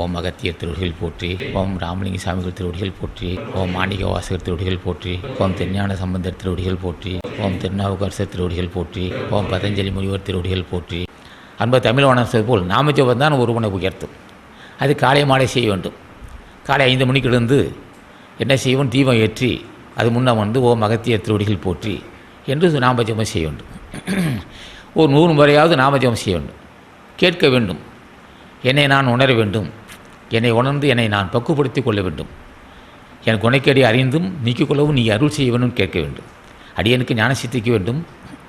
ஓம் அகத்திய திருவடிகள் போற்றி ஓம் ராமலிங்க சாமிகள் திருவடிகள் போற்றி ஓம் மாணிக வாசகர் திருவடிகள் போற்றி ஓம் திருஞான சம்பந்தர் திருவடிகள் போற்றி ஓம் திருநாவுக்கரசர் திருவடிகள் போற்றி ஓம் பதஞ்சலி முனிவர் திருவடிகள் போற்றி. அன்பு தமிழ் வணர்த்தது போல் நாமஜபம் தான் ஒருவனை உயர்த்தும். அது காலை மாலை செய்ய வேண்டும். காலை ஐந்து மணிக்கு எழுந்து என்ன செய்வோம்? தீபம் ஏற்றி அது முன்னே வந்து ஓம் மகத்திய திருவடிகள் போற்றி என்று நாமஜபம் செய்ய வேண்டும். ஒரு நூறு முறையாவது நாமஜபம் செய்ய வேண்டும். கேட்க வேண்டும். என்னை நான் உணர வேண்டும். என்னை உணர்ந்து என்னை நான் பக்குப்படுத்திக் கொள்ள வேண்டும். என் குணைக்கடி அறிந்தும் நீக்கிக்கொள்ளவும் நீ அருள் செய்ய வேண்டும் கேட்க வேண்டும். அடியனுக்கு ஞான சித்திக்க வேண்டும்.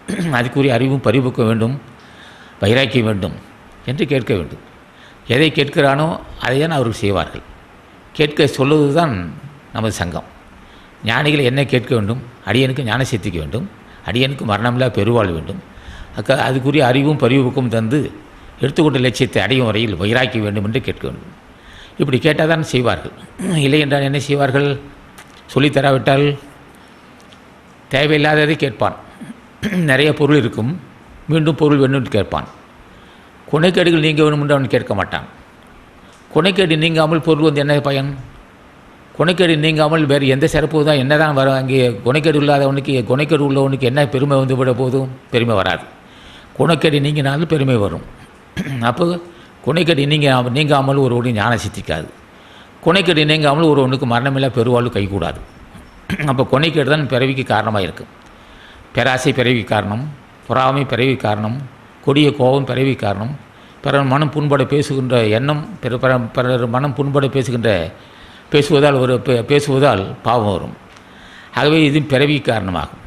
அதுக்குரிய அறிவும் பரிபுக்க வேண்டும். வைராக்கிய வேண்டும் என்று கேட்க வேண்டும். எதை கேட்கிறானோ அதை தான் அவர்கள் செய்வார்கள். கேட்க சொல்லுவது தான் நமது சங்கம். ஞானிகள் என்ன கேட்க வேண்டும்? அடியனுக்கு ஞான சித்திக்க வேண்டும். அடியனுக்கு மரணமில்லா பெருவாழ் வேண்டும். அக்க அதுக்குரிய அறிவும் பரிவுக்கும் தந்து எடுத்துக்கொண்ட லட்சியத்தை அடையும் வரையில் வைராக்கி வேண்டும் என்று கேட்க வேண்டும். இப்படி கேட்டால் தான் செய்வார்கள். இல்லை என்றால் என்ன செய்வார்கள்? சொல்லித்தராவிட்டால் தேவையில்லாததை கேட்பான். நிறைய பொருள் இருக்கும். மீண்டும் பொருள் வேணும்னு கேட்பான். குணைக்கேடுகள் நீங்க வேணும்னு அவன் கேட்க மாட்டான். குணைக்கேடு நீங்காமல் பொருள் வந்து என்ன பயன்? குணைக்கேடு நீங்காமல் வேறு எந்த சிறப்பு தான் என்ன தான் வர அங்கே குணைக்கேடு இல்லாதவனுக்கு குணைக்கேடு உள்ளவனுக்கு என்ன பெருமை வந்து விட போதும்? பெருமை வராது. குணக்கேடு நீங்கினாலும் பெருமை வரும். அப்போ குணைக்கேடு நீங்க நீங்காமல் ஒருவனுடைய ஞானம் சித்திக்காது. குணைக்கேடு நீங்காமல் ஒருவனுக்கு மரணமில்லா பெருவாழ்வு கைகூடாது. அப்போ கொனைக்கேடு தான் பிறவிக்கு காரணமாக இருக்கும் பேராசை பிறவி காரணம் பொறாமை பிறவி காரணம் கொடிய கோபம் பிறவி காரணம் பிறர் மனம் புண்பட பேசுகின்ற எண்ணம் பிற பிற- பிறர் மனம் புண்பட பேசுகின்ற பேசுவதால் ஒரு பே- பேசுவதால் பாவம் வரும். ஆகவே இது பிறவி காரணமாகும்.